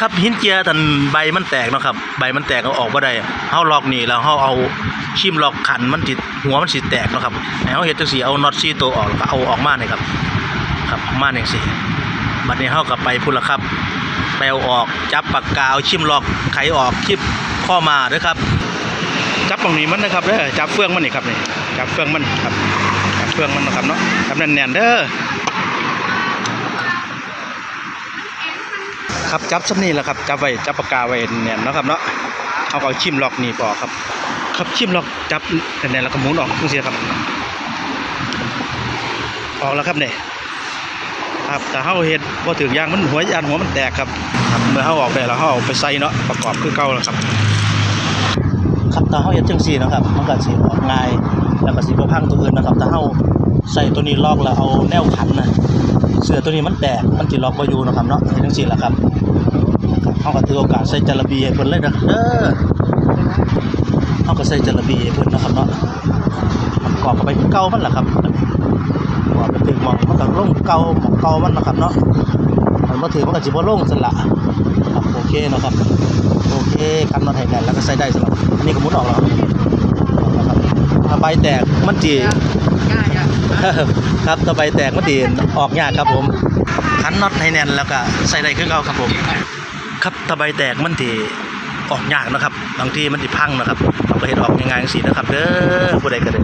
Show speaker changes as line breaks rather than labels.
ครับหินเจียทันใบมันแตกเนาะครับใบมันแตกเอาออกบ่ได้เฮาลอกนี่แล้วเฮาเอาชิมลอกขันมันสิหัวมันสิแตกเนาะครับให้เฮาเฮ็ดจังซี่เอาน็อตซี่ตัวออกแล้วก็เอาออกมานี่ครับครับออกมาจังซี่บัดนี้เฮาก็ไปพุ่นละครับไปเอาออกจับปากกาเอาชิมลอกไขออกชิบข้อมาเด้อครับ จับตรงนี้มันนะครับเด้อจับเฟืองมันนี่ครับนี่จับเฟืองมันครับจับเฟืองมันนะครับเนาะจับแน่นๆเด้อ ครับจับซ้ำนี่แหละครับจับไว้จับปากกาไว้แน่นๆเนะครับเนาะเอาก็เอาชิมล็อกนี่ออกครับ ครับชิมล็อกจับแน่นๆแล้วก็หมุนออกจังซี่ครับออกแล้วครับเนี่ยครับแต่เฮาเฮ็ดบ่ถึงยางมันหัวยานหัวมันแตกครับครับเมื่อเฮาออกได้แล้วเฮาเอาไปใส่เนาะประกอบคือเก่าแล้วครับ ครับถ้าเฮาเฮ็ดจังซี่นะครับมันก็สิออกง่ายแล้วก็สิบ่พังตัวอื่นนะครับถ้าเฮาใส่ตัวนี้ล็อกแล้วเอาแนวขันนะ สื้อตัวนี้มันแตกมันสิล็อกบ่อยู่นะครับเนาะเฮ็ดจังซี่ล่ะครับเฮาก็ถือโอกาสใส่จระบีให้เพิ่นเลยนะเด้อเฮาก็ใส่จระบีให้เพิ่นนะครับเนาะครับกรอบไปเก่ามันล่ะครับกรอบไปถึงหมองมันก็ลงเก่าหมองเก่ามันนะครับเนาะมันบ่ถือมันก็สิบ่ลงซั่นล่ะครับโอเคเนาะครับโอเคกันน็อตให้แน่นแล้วก็ใส่ได้สำหรับอันนี้ก็มุนออกแล้วนะครับถ้าใบแตกมันจี ครับถ้าใบแตกมันจีออกยากครับผมคันน็อตให้แน่นแล้วก็ใส่ได้ขึ้นเอาครับผม ครับตะไบแตกมันจีออกยากนะครับบางทีมันตีพังนะครับเราก็เห็นออกง่ายๆสีนะครับเด้อผู้ใดก็ได้